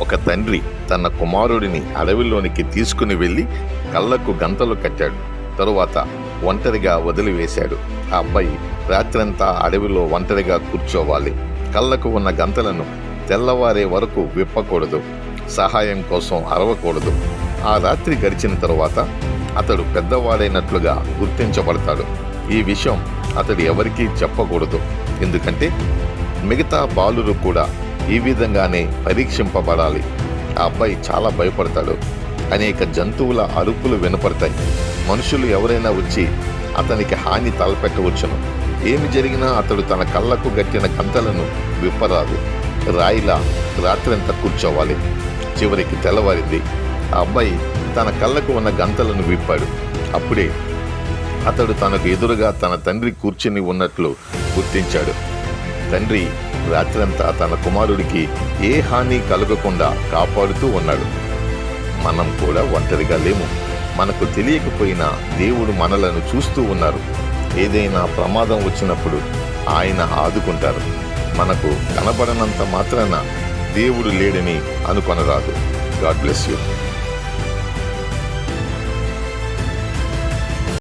ఒక తండ్రి తన కుమారుడిని అడవిలోనికి తీసుకుని వెళ్ళి కళ్ళకు గంతలు కట్టాడు. తరువాత ఒంటరిగా వదిలివేశాడు. ఆ అబ్బాయి రాత్రంతా అడవిలో ఒంటరిగా కూర్చోవాలి. కళ్ళకు ఉన్న గంతలను తెల్లవారే వరకు విప్పకూడదు. సహాయం కోసం అరవకూడదు. ఆ రాత్రి గడిచిన తరువాత అతడు పెద్దవాడైనట్లుగా గుర్తించబడతాడు. ఈ విషయం అతడు ఎవరికీ చెప్పకూడదు. ఎందుకంటే మిగతా బాలురు కూడా ఈ విధంగానే పరీక్షింపబడాలి. ఆ అబ్బాయి చాలా భయపడతాడు. అనేక జంతువుల అరుపులు వినపడతాయి. మనుషులు ఎవరైనా వచ్చి అతనికి హాని తలపెట్టవచ్చును. ఏమి జరిగినా అతడు తన కళ్ళకు గట్టిన గంతలను విప్పరాదు. రాయిలా రాత్రంతా కూర్చోవాలి. చివరికి తెల్లవారింది. ఆ అబ్బాయి తన కళ్ళకు ఉన్న గంతలను విప్పాడు. అప్పుడే అతడు తనకు ఎదురుగా తన తండ్రి కూర్చుని ఉన్నట్లు గుర్తించాడు. తండ్రి రాత్రంతా తన కుమారుడికి ఏ హాని కలగకుండా కాపాడుతూ ఉన్నాడు. మనం కూడా ఒంటరిగా లేము. మనకు తెలియకపోయినా దేవుడు మనలను చూస్తూ ఉన్నారు. ఏదైనా ప్రమాదం వచ్చినప్పుడు ఆయన ఆదుకుంటారు. మనకు కనబడనంత మాత్రాన దేవుడు లేడని అనుకొనరాదు. God bless you.